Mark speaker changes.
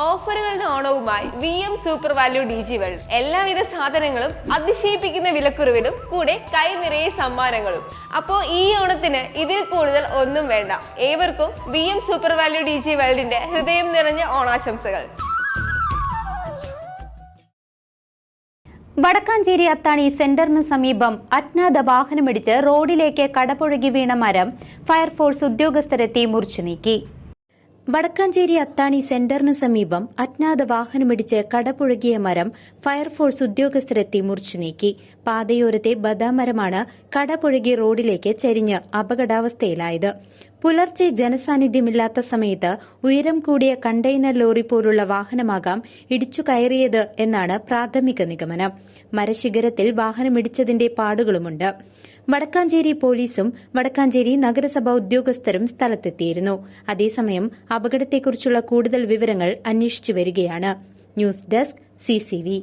Speaker 1: ഓഫറുകളുടെ ഓണവുമായി V M super value D G world. എല്ലാവിധ സാധനങ്ങളും അതിശയിപ്പിക്കുന്ന വിലക്കുറവിലും കൂടെ കൈ നിറയെ സമ്മാനങ്ങളും. അപ്പോൾ ഈ ഓണത്തിന് ഇതിൽ കൂടുതൽ ഒന്നും വേണ്ട. ഏവർക്കും V M super value D G വേൾഡിന്റെ ഹൃദയം നിറഞ്ഞ ഓണാശംസകൾ.
Speaker 2: വടക്കാഞ്ചേരി അത്താണി സെന്ററിന് സമീപം അജ്ഞാത വാഹനമിടിച്ച് റോഡിലേക്ക് കടപുഴകി വീണ മരം ഫയർഫോഴ്സ് ഉദ്യോഗസ്ഥരെത്തി മുറിച്ചു നീക്കി. വടക്കാഞ്ചേരി അത്താണി സെന്ററിന് സമീപം അജ്ഞാത വാഹനമിടിച്ച് കടപുഴകിയ മരം ഫയർഫോഴ്സ് ഉദ്യോഗസ്ഥരെത്തി മുറിച്ചു നീക്കി. പാതയോരത്തെ ബദാമരമാണ് കടപുഴകി റോഡിലേക്ക് ചെരിഞ്ഞ് അപകടാവസ്ഥയിലായത്. പുലർച്ചെ ജനസാന്നിധ്യമില്ലാത്ത സമയത്ത് ഉയരം കൂടിയ കണ്ടെയ്നർ ലോറി പോലുള്ള വാഹനമാകാം ഇടിച്ചു കയറിയത് എന്നാണ് പ്രാഥമിക നിഗമനം. മരശിഖരത്തിൽ വാഹനമിടിച്ചതിന്റെ പാടുകളുമുണ്ട്. വടക്കാഞ്ചേരി പോലീസും വടക്കാഞ്ചേരി നഗരസഭാ ഉദ്യോഗസ്ഥരും സ്ഥലത്തെത്തിയിരുന്നു. അതേസമയം അപകടത്തെക്കുറിച്ചുള്ള കൂടുതൽ വിവരങ്ങൾ അന്വേഷിച്ചു വരികയാണ്. News desk CCV